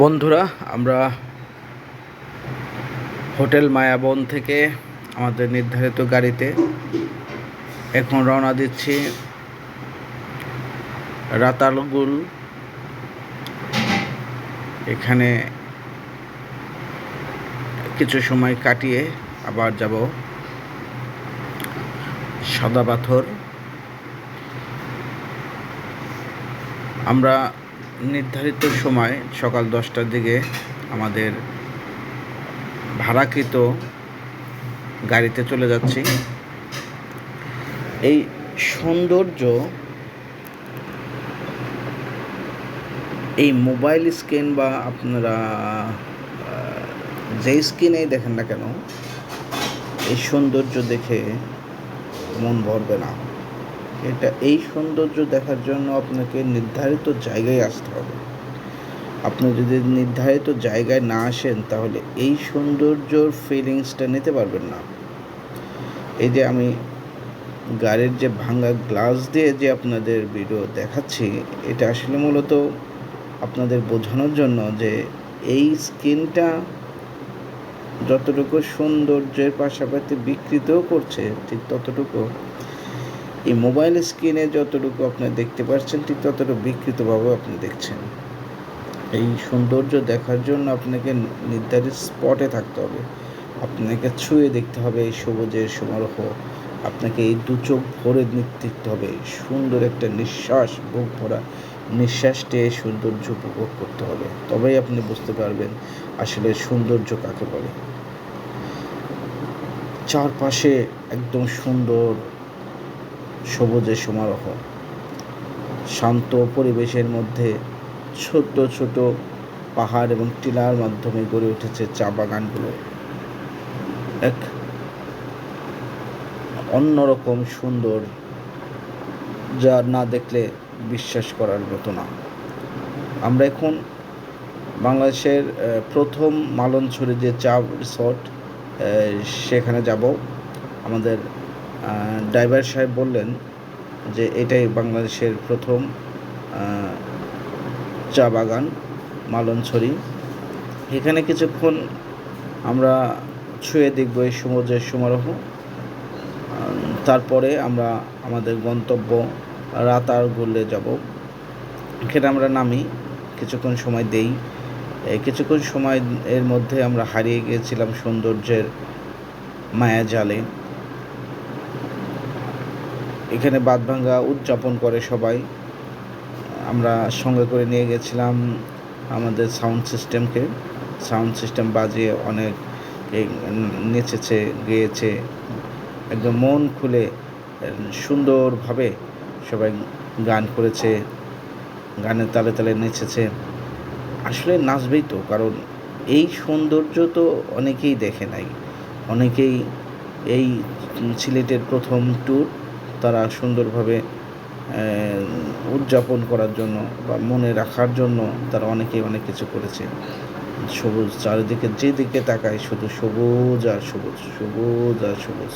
বন্ধুরা, আমরা হোটেল মায়াবন থেকে আমাদের নির্ধারিত গাড়িতে এখন রওনা দিচ্ছি রাতালগুল। এখানে কিছু সময় কাটিয়ে আবার যাব সাদা পাথর আমরা নির্ধারিত সময় সকাল দশটার দিকে আমাদের ভাড়াকৃত গাড়িতে চলে যাচ্ছি। এই সৌন্দর্য, এই মোবাইল স্ক্রিন বা আপনারা যেই স্ক্রিনেই দেখেন না কেন, এই সৌন্দর্য দেখে মন ভরবে না। এটা এই সৌন্দর্য দেখার জন্য আপনাকে নির্ধারিত জায়গায় আসতে হবে। আপনি যদি নির্ধারিত জায়গায় না আসেন, তাহলে এই সৌন্দর্যর ফিলিংসটা নিতে পারবেন না। এই যে আমি গাড়ির যে ভাঙা গ্লাস দিয়ে যে আপনাদের ভিডিও দেখাচ্ছি, এটা আসলে মূলত আপনাদের বোঝানোর জন্য যে এই স্কিনটা যতটুকু সৌন্দর্যের পাশাপাশি বিকৃতও করছে, ঠিক ততটুকু এই মোবাইল স্ক্রিনে যতটুকু আপনি দেখতে পাচ্ছেন ঠিক ততটুকু বিকৃতভাবে আপনি দেখছেন। এই সৌন্দর্য দেখার জন্য আপনাকে নির্ধারিত স্পটে থাকতে হবে। আপনাকে ছুঁয়ে দেখতে হবে এই সবুজের সমারোহ। আপনাকে এই দু চোখ ভরে দেখতে হবে। সুন্দর একটা নিঃশ্বাস, বুক ভরা নিঃশ্বাসটে সৌন্দর্য উপভোগ করতে হবে। তবেই আপনি বুঝতে পারবেন আসলে সৌন্দর্য কাকে বলে। চারপাশে একদম সুন্দর সবুজের সমারোহ। শান্ত পরিবেশের মধ্যে ছোট ছোট পাহাড় এবং টিলার মাধ্যমে গড়ে উঠেছে চা বাগানগুলো। এক অন্যরকম সুন্দর, যা না দেখলে বিশ্বাস করার মতো না। আমরা এখন বাংলাদেশের প্রথম মালনছড়ি যে চা রিসর্ট সেখানে যাব। আমাদের ড্রাইভার সাহেব বললেন যে এটাই বাংলাদেশের প্রথম চা বাগান, মালনছড়ি। এখানে কিছুক্ষণ আমরা ছুঁয়ে দেখব এই সমুদ্রের সমারোহ। তারপরে আমরা আমাদের গন্তব্য রাতার গোলে যাব। এখানে আমরা নামি, কিছুক্ষণ সময় দেই। কিছুক্ষণ সময় এর মধ্যে আমরা হারিয়ে গিয়েছিলাম সৌন্দর্যের মায়া জালে এখানে বাদভাঙ্গা উদযাপন করে সবাই। আমরা সঙ্গে করে নিয়ে গেছিলাম আমাদের সাউন্ড সিস্টেমকে। সাউন্ড সিস্টেম বাজিয়ে অনেক নেচেছে, গেয়েছে। একদম মন খুলে, সুন্দরভাবে সবাই গান করেছে, গানের তালে তালে নেচেছে। আসলে নাচবেই তো, কারণ এই সৌন্দর্য তো অনেকেই দেখে নাই। অনেকেই এই সিলেটের প্রথম ট্যুর তারা সুন্দরভাবে উদযাপন করার জন্য বা মনে রাখার জন্য তারা অনেকে অনেক কিছু করেছে। সবুজ চারিদিকে, যেদিকে তাকায় শুধু সবুজ আর সবুজ সবুজ আর সবুজ।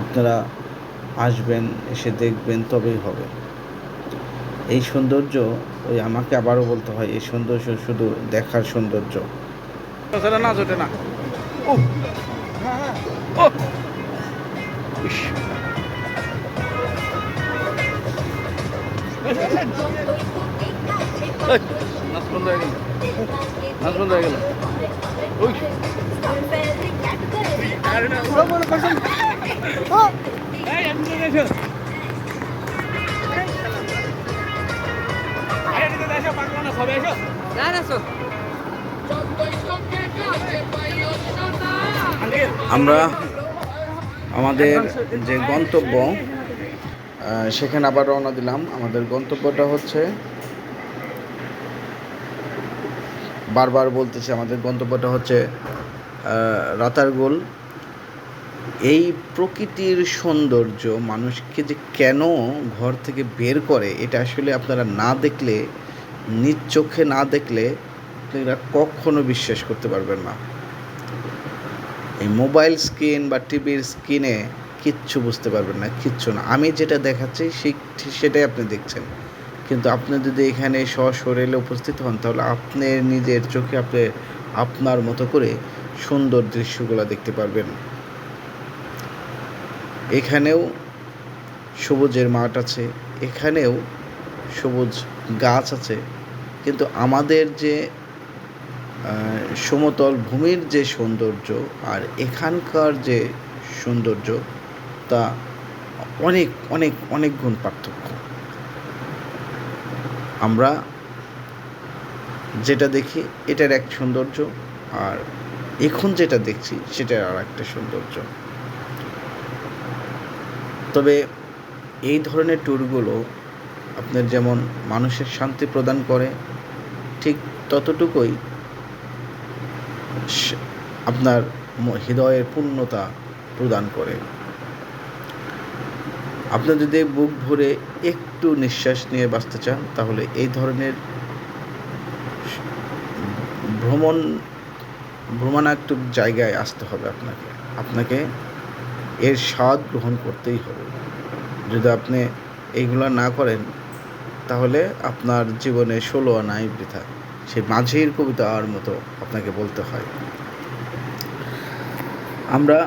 আপনারা আসবেন, এসে দেখবেন, তবেই হবে। এই সৌন্দর্য, ওই আমাকে আবারও বলতে হয়, এই সৌন্দর্য শুধু দেখার সৌন্দর্য। না ওঠে না। ও। ও। নাচ বন্ধ হয়ে গেল। নাচ বন্ধ হয়ে গেল। ওই। আমরা আমাদের যে গন্তব্য সেখানে আবার রওনা দিলাম। আমাদের গন্তব্যটা হচ্ছে বারবার বলতেছি, আমাদের গন্তব্যটা হচ্ছে রাতারগোল। এই প্রকৃতির সৌন্দর্য মানুষকে যে কেন ঘর থেকে বের করে, এটা আসলে আপনারা না দেখলে, নিজ চোখে না দেখলে, আপনারা কখনো বিশ্বাস করতে পারবেন না। এই মোবাইল স্ক্রিন বা টিভির স্ক্রিনে কিচ্ছু বুঝতে পারবেন না, কিচ্ছু না। আমি যেটা দেখাচ্ছি, সেই সেটাই আপনি দেখছেন। কিন্তু আপনি যদি এখানে সশরীরে উপস্থিত হন, তাহলে আপনি নিজের চোখে আপনি আপনার মতো করে সুন্দর দৃশ্যগুলো দেখতে পারবেন। এখানেও সবুজের মাঠ আছে, এখানেও সবুজ গাছ আছে। কিন্তু আমাদের যে সমতল ভূমির যে সৌন্দর্য আর এখানকার যে সৌন্দর্য, তা অনেক অনেক অনেক গুণ পার্থক্য। আমরা যেটা দেখি, এটার এক সৌন্দর্য, আর এখন যেটা দেখছি, সেটার আর একটা সৌন্দর্য। তবে এই ধরনের ট্যুরগুলো আপনার যেমন মানুষের শান্তি প্রদান করে, ঠিক ততটুকুই আপনার হৃদয়ের পূর্ণতা প্রদান করে। আপনি যদি বুক ভরে একটু নিঃশ্বাস নিয়ে বাঁচতে চান, তাহলে এই ধরনের ভ্রমণ, ভ্রমণাত্মক জায়গায় আসতে হবে আপনাকে। আপনাকে এর স্বাদ গ্রহণ করতেই হবে। যদি আপনি এইগুলো না করেন, তাহলে আপনার জীবনে ষোলো আনাই বৃথা। সেই মাঝের কবিতার মতো আপনাকে বলতে হয়। আমরা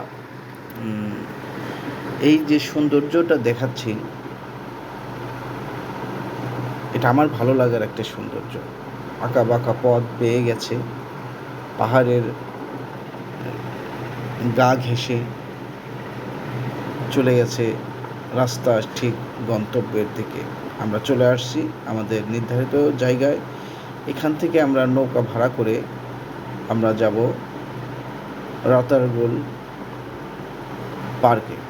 এই যে সৌন্দর্যটা দেখাচ্ছি, এটা আমার ভালো লাগার একটা সৌন্দর্য। আঁকা বাঁকা পথ বেয়ে গেছে, পাহাড়ের গা ঘেঁষে চলে গেছে রাস্তা ঠিক গন্তব্যের দিকে। আমরা চলে আসছি আমাদের নির্ধারিত জায়গায়। এখান থেকে আমরা নৌকা ভাড়া করে আমরা যাব রাতারগুল পার্কে।